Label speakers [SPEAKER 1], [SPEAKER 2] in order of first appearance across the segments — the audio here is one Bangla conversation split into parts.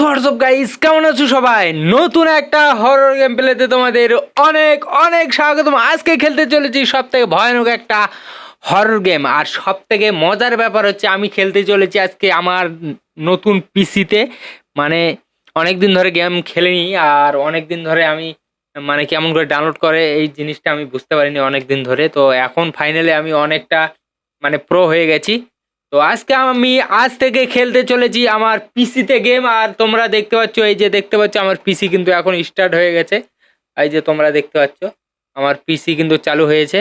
[SPEAKER 1] হোয়াটসঅ্যাপ গাইস কেমন আছো সবাই? নতুন একটা হরর গেম প্লেতে তোমাদের অনেক অনেক স্বাগতম। আজকে খেলতে চলেছি সব থেকে ভয়ানক একটা হরর গেম আর সব থেকে মজার ব্যাপার হচ্ছে, আমি খেলতে চলেছি আজকে আমার নতুন পিসিতে মানে অনেক দিন ধরে গেম খেলিনি, আর অনেক দিন ধরে আমি মানে কেমন করে ডাউনলোড করে, এই জিনিসটা আমি বুঝতে পারিনি অনেক দিন ধরে। তো এখন ফাইনালি আমি অনেকটা মানে প্রো হয়ে গেছি। তো আজকে আমি আজ থেকে খেলতে চলেছি আমার পিসিতে গেম আর তোমরা দেখতে পাচ্ছ, এই যে দেখতে পাচ্ছ, আমার পিসি কিন্তু এখন স্টার্ট হয়ে গেছে। এই যে তোমরা দেখতে পাচ্ছ, আমার পিসি কিন্তু চালু হয়েছে।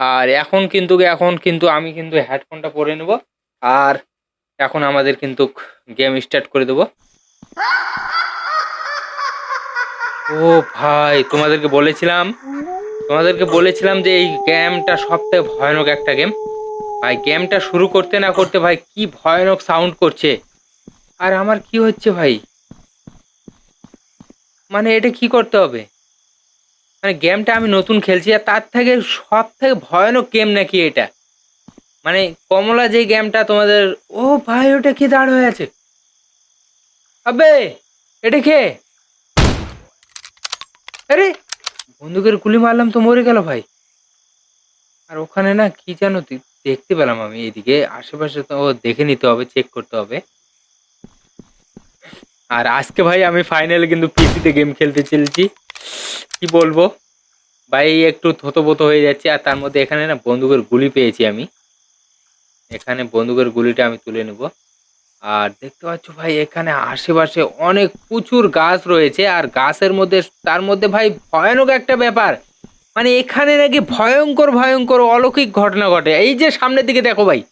[SPEAKER 1] আর এখন কিন্তু এখন কিন্তু আমি কিন্তু হেডফোনটা পরে নেব, আর এখন আমাদের কিন্তু গেম স্টার্ট করে দেবো। ও ভাই, তোমাদেরকে বলেছিলাম তোমাদেরকে বলেছিলাম যে এই গেমটা সব থেকে ভয়ানক একটা গেম ভাই গেমটা শুরু করতে না করতে ভাই, কি ভয়ানক সাউন্ড করছে। আর আমার কি হচ্ছে ভাই? মানে এটা কি করতে হবে? মানে গেমটা আমি নতুন খেলছি, আর তার থেকে সব থেকে ভয়ানক গেম নাকি এটা? মানে কমলা যে গেমটা তোমাদের, ও ভাই, ওটা কি দাঁড় হয়ে আছে? আবে, এটা কে? আরে, বন্দুকের গুলি মারলাম তো মরে গেল ভাই। আর ওখানে না কি জানো তুই দেখতে পেলাম আমি এদিকে আশেপাশে তো দেখে নিতে হবে চেক করতে হবে। আর আজকে ভাই আমি ফাইনালি কিন্তু পিসিতে গেম খেলতে চলেছি। কি বলব? ভাই একটু থতবত হয়ে যাচ্ছে আর তার মধ্যে এখানে না বন্দুকের গুলি পেয়েছি আমি। এখানে বন্দুকের গুলিটা আমি তুলে নেব। আর দেখতে পাচ্ছ ভাই, এখানে আশেপাশে অনেক প্রচুর গাছ রয়েছে। আর গাছের মধ্যে, তার মধ্যে ভাই ভয়ানক একটা ব্যাপার। মানে এখানে নাকি ভয়ঙ্কর ভয়ঙ্কর, অলৌকিক ঘটনা ঘটে। এই যে সামনের দিকে দেখো ভাই,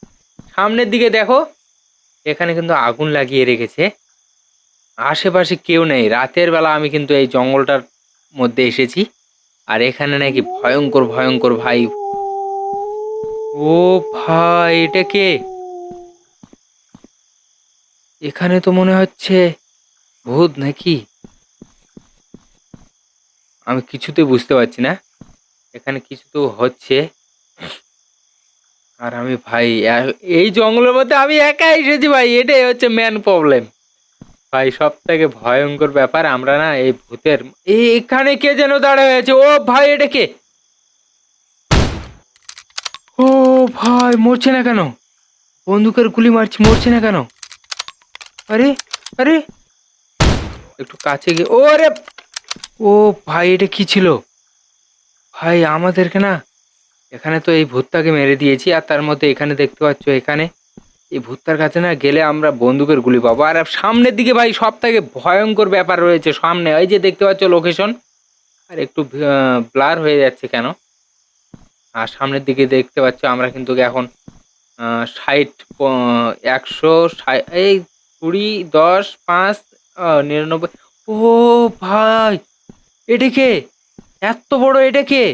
[SPEAKER 1] সামনের দিকে দেখো, এখানে কিন্তু আগুন লাগিয়ে রেখেছে। আশেপাশে কেউ নেই। রাতের বেলা আমি কিন্তু এই জঙ্গলটার মধ্যে এসেছি। আর এখানে নাকি ভয়ঙ্কর ভয়ঙ্কর ভাই। ও ভাই, এটা কে? এখানে তো মনে হচ্ছে ভূত নাকি? আমি কিছুতে বুঝতে পারছি না। এখানে কিছু তো হচ্ছে। আর আমি ভাই এই জঙ্গলের মধ্যে আমি একা এসেছি ভাই, এটাই হচ্ছে মেন প্রবলেম ভাই সব থেকে ভয়ঙ্কর ব্যাপার, আমরা না এই ভূতের এখানে কে যেন দাঁড়া হয়েছে ও ভাই, এটা কে? ও ভাই, মরছে না কেন? বন্দুকের গুলি মারছি, মরছে না কেন? আরে আরে। একটু কাছে গিয়ে ও আরে ও ভাই, এটা কি ছিল? ভাই, আমাদেরকে না এখানে তো এই ভূতটাকে মেরে দিয়েছি, আর তার মধ্যে এখানে দেখতে পাচ্ছ এখানে এই ভূতটার কাছে না গেলে আমরা বন্দুকের গুলি পাবো। আর সামনের দিকে ভাই সব থেকে ভয়ঙ্কর ব্যাপার রয়েছে সামনে। ওই যে দেখতে পাচ্ছ লোকেশন আর একটু ব্লার হয়ে যাচ্ছে কেন? আর সামনের দিকে দেখতে পাচ্ছ আমরা কিন্তু এখন ষাট একশো এই কুড়ি, দশ, পাঁচ নিরানব্বই। ও ভাই, এটা কে? এত বড় এটা কে?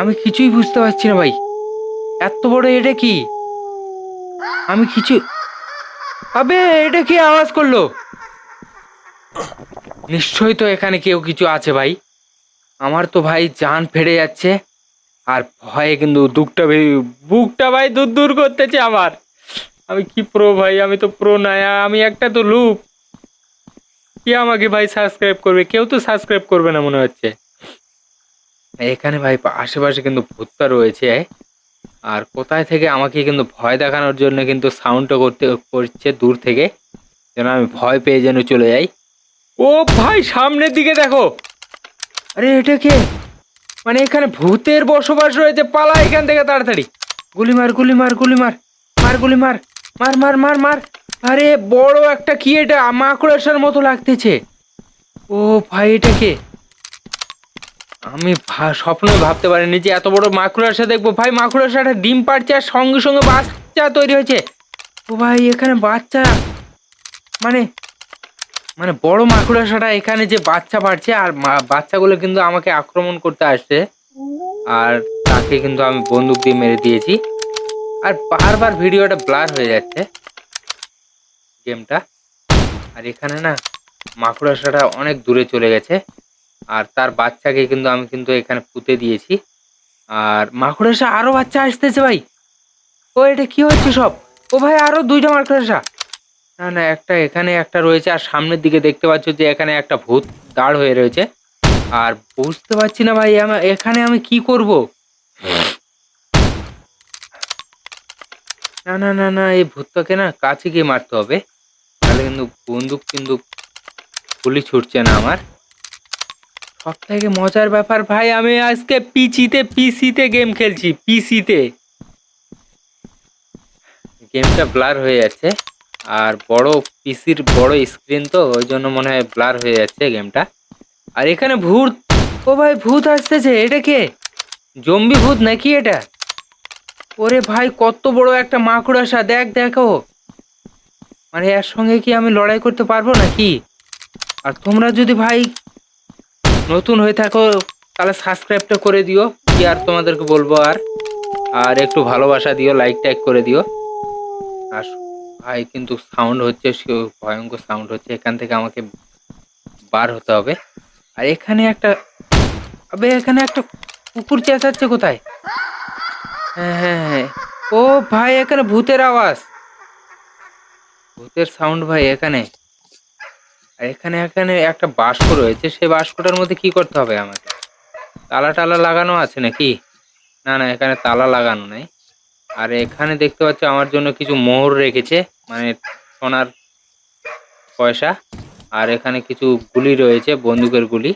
[SPEAKER 1] আমি কিছুই বুঝতে পারছি না ভাই। এত বড় এটা কি? আমি কিছু আবে, এটা কি আওয়াজ করল? নিশ্চয়ই তো এখানে কেউ কিছু আছে ভাই। আমার তো ভাই জান ফেড়ে যাচ্ছে, আর ভয়ে কিন্তু দুঃখটা বুকটা ভাই দূর দূর করতেছে আমার। আমি কি প্রো ভাই? আমি তো প্রো নাই আমি একটা তো লুপ কি আমাকে ভাই সাবস্ক্রাইব করবে? কেউ তো সাবস্ক্রাইব করবে না মনে হচ্ছে। এখানে ভাই আশেপাশে কিন্তু ভূতটা রয়েছে। আর কোথায় থেকে আমাকে কিন্তু ভয় দেখানোর জন্য কিন্তু সাউন্ডটা করতে করছে দূর থেকে, যেন আমি ভয় পেয়ে যেন চলে যাই। ও ভাই, সামনের দিকে দেখো। আরে, এটা কে? মানে এখানে ভূতের বসবাস রয়েছে, পালা এখান থেকে তাড়াতাড়ি। গুলি মার গুলি মার গুলি মার মার, গুলি মার মার মার মার মার। আরে, বড় একটা কি এটা? মাকড়সার মতো লাগতেছে। ও ভাই, এটা কে? আমি স্বপ্নে ভাবতে পারিনি যে এত বড় মাকড়সা দেখব। ভাই মাকড়সাটা ডিম পাড়ছে আর সঙ্গে সঙ্গে বাচ্চা তৈরি হয়েছে। ও ভাই, এখানে বাচ্চা। মানে মানে বড় মাকুড়াশাটা এখানে যে বাচ্চা পাড়ছে আর বাচ্চাগুলো কিন্তু আমাকে আক্রমণ করতে আসছে। আর তাকে কিন্তু আমি বন্দুক দিয়ে মেরে দিয়েছি। আর বারবার ভিডিওটা ব্লার হয়ে যাচ্ছে গেমটা। আর এখানে না মাকুড়াশাটা অনেক দূরে চলে গেছে। আর তার বাচ্চাকে কিন্তু আমি কিন্তু এখানে পুঁতে দিয়েছি। আর মাকড়সা আরও বাচ্চা আসতেছে ভাই। ও, এটা কি হচ্ছে সব? ও ভাই, আরও দুইটা মাকড়সা না না, একটা এখানে একটা রয়েছে, আর সামনের দিকে দেখতে পাচ্ছ যে এখানে একটা ভূত দাঁড় হয়ে রয়েছে। আর বুঝতে পারছি না ভাই আমার এখানে আমি কি করব? না না না না, এই ভূতটাকে না কাছে গিয়ে মারতে হবে। তাহলে কিন্তু বন্দুক কিন্তু গুলি ছুটছে না আমার। সব থেকে মজার ব্যাপার ভাই, আমি আজকে পিচিতে পিসিতে গেম খেলছি, পিসিতে। গেমটা ব্লার হয়ে যাচ্ছে, আর বড় পিসির বড় স্ক্রিন তো, ওই জন্য মনে হয় ব্লার হয়ে যাচ্ছে গেমটা আর এখানে ভূত, ও ভাই ভূত আসতেছে, এটা কে? জম্বি ভূত নাকি এটা? ওরে ভাই, কত বড় একটা মাকড়াসা, দেখ, দেখো। মানে এর সঙ্গে কি আমি লড়াই করতে পারব নাকি? আর তোমরা যদি ভাই নতুন হয়ে থাকো, তাহলে সাবস্ক্রাইবটা করে দিও। কি আর তোমাদেরকে বলব আর? আর একটু ভালোবাসা দিও লাইক টাইক করে দিও। আর ভাই, কিন্তু সাউন্ড হচ্ছে ভয়ঙ্কর সাউন্ড হচ্ছে। এখান থেকে আমাকে বার হতে হবে। আর এখানে একটা, আবে, এখানে একটা কুকুর চেঁচাচ্ছে কোথায়? হ্যাঁ হ্যাঁ হ্যাঁ। ও ভাই, এখানে ভূতের আওয়াজ। ভূতের সাউন্ড ভাই, এখানে। এখানে এখানে একটা বাস্ক রয়েছে, সেই বাস্কটার মধ্যে কি করতে হবে আমাকে? তালা টালা লাগানো আছে নাকি? না না, এখানে তালা লাগানো নেই। আর এখানে দেখতে পাচ্ছ আমার জন্য কিছু মোহর রেখেছে মানে সোনার পয়সা। আর এখানে কিছু গুলি রয়েছে, বন্দুকের গুলি।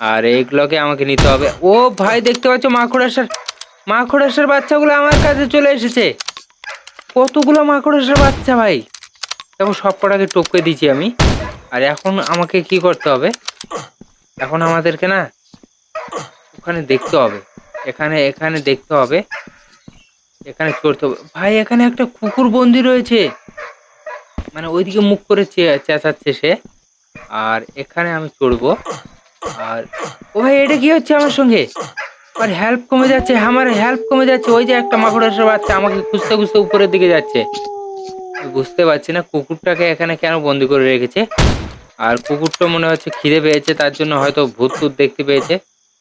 [SPEAKER 1] আর এইগুলোকে আমাকে নিতে হবে। ও ভাই, দেখতে পাচ্ছ মাকড়াসার মাকড়াসার বাচ্চাগুলো আমার কাছে চলে এসেছে। কতগুলো মাকড়াসার বাচ্চা ভাই? দেখো সব কটাকে টপকে দিয়েছি আমি। আর এখন আমাকে কি করতে হবে? এখন আমাদেরকে না, ওখানে দেখতে হবে। এখানে এখানে দেখতে হবে। এখানে চড়তে হবে। ভাই, এখানে একটা কুকুর বন্দি রয়েছে। মানে ওইদিকে মুখ করে চেঁচাচ্ছে সে। আর এখানে আমি চড়বো। আর, ও ভাই, এটা কি হচ্ছে আমার সঙ্গে? আর হেল্প কমে যাচ্ছে। আমার হেল্প কমে যাচ্ছে। ওই যে একটা মাকড়াসের বাচ্চা আমাকে খুঁজতে খুঁজতে উপরের দিকে যাচ্ছে। বুঝতে পারছি না, কুকুরটাকে এখানে কেন বন্দি করে রেখেছে? আর কুকুরটা মনে হচ্ছে খিদে পেয়েছে, তার জন্য হয়তো ভূত টুত দেখতে পেয়েছে,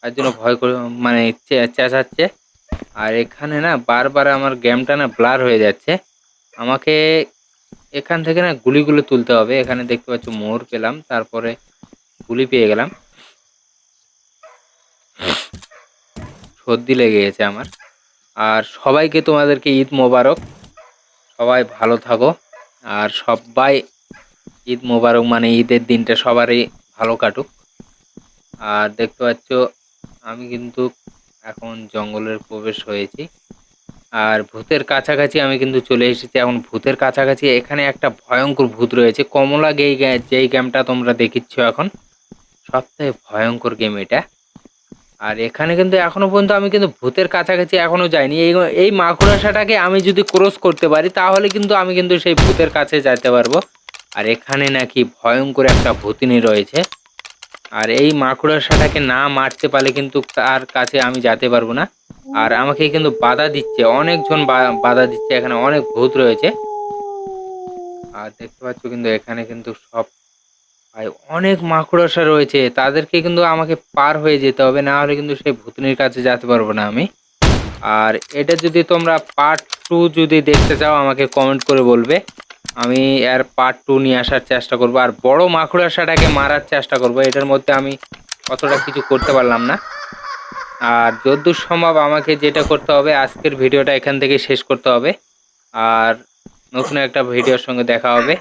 [SPEAKER 1] তার জন্য ভয় করে মানে চেঁচাচ্ছে। আর এখানে না, বারবার আমার গেমটা না ব্লার হয়ে যাচ্ছে। আমাকে এখান থেকে না গুলিগুলো তুলতে হবে। এখানে দেখতে পাচ্ছ মোর পেলাম, তারপরে গুলি পেয়ে গেলাম। সর্দি লেগে গেছে আমার। আর সবাইকে তোমাদেরকে ঈদ মোবারক। সবাই ভালো থাকো। আর সবাই ঈদ মোবারক মানে ঈদের দিনটা সবারই ভালো কাটুক। আর দেখতে পাচ্ছ, আমি কিন্তু এখন জঙ্গলের প্রবেশ হয়েছি। আর ভূতের কাছাকাছি আমি কিন্তু চলে এসেছি। এখন ভূতের কাছাকাছি এখানে একটা ভয়ঙ্কর ভূত রয়েছে। কমলা গেই যেই গেমটা তোমরা দেখিচ্ছ এখন সবথেকে ভয়ঙ্কর গেম এটা। আর এখানে কিন্তু এখনও পর্যন্ত আমি কিন্তু ভূতের কাছাকাছি এখনও যাইনি। এই এই মাকুড়াসাটাকে আমি যদি ক্রস করতে পারি, তাহলে কিন্তু আমি কিন্তু সেই ভূতের কাছে যেতে পারব। আর এখানে নাকি ভয়ঙ্কর একটা ভূতিনী রয়েছে। আর এই মাকুড়াসাটাকে না মারতে পারলে কিন্তু তার কাছে আমি যেতে পারব না। আর আমাকে কিন্তু বাধা দিচ্ছে, অনেকজন বাধা দিচ্ছে। এখানে অনেক ভূত রয়েছে। আর দেখতে পাচ্ছ কিন্তু এখানে কিন্তু সব ভাই, অনেক মাকড়সা রয়েছে। তাদেরকে কিন্তু আমাকে পার হয়ে যেতে হবে, না হলে কিন্তু সেই ভূতনির কাছে যেতে পারব না আমি। আর এটা যদি তোমরা পার্ট টু যদি দেখতে চাও, আমাকে কমেন্ট করে বলবে। আমি এর পার্ট টু নিয়ে আসার চেষ্টা করব। আর বড় মাকড়সাটাকে মারার চেষ্টা করব। এটার মধ্যে আমি অতটা কিছু করতে পারলাম না। আর যদ্দূর সম্ভব আমাকে যেটা করতে হবে, আজকের ভিডিওটা এখান থেকে শেষ করতে হবে। আর নতুন একটা ভিডিওর সঙ্গে দেখা হবে।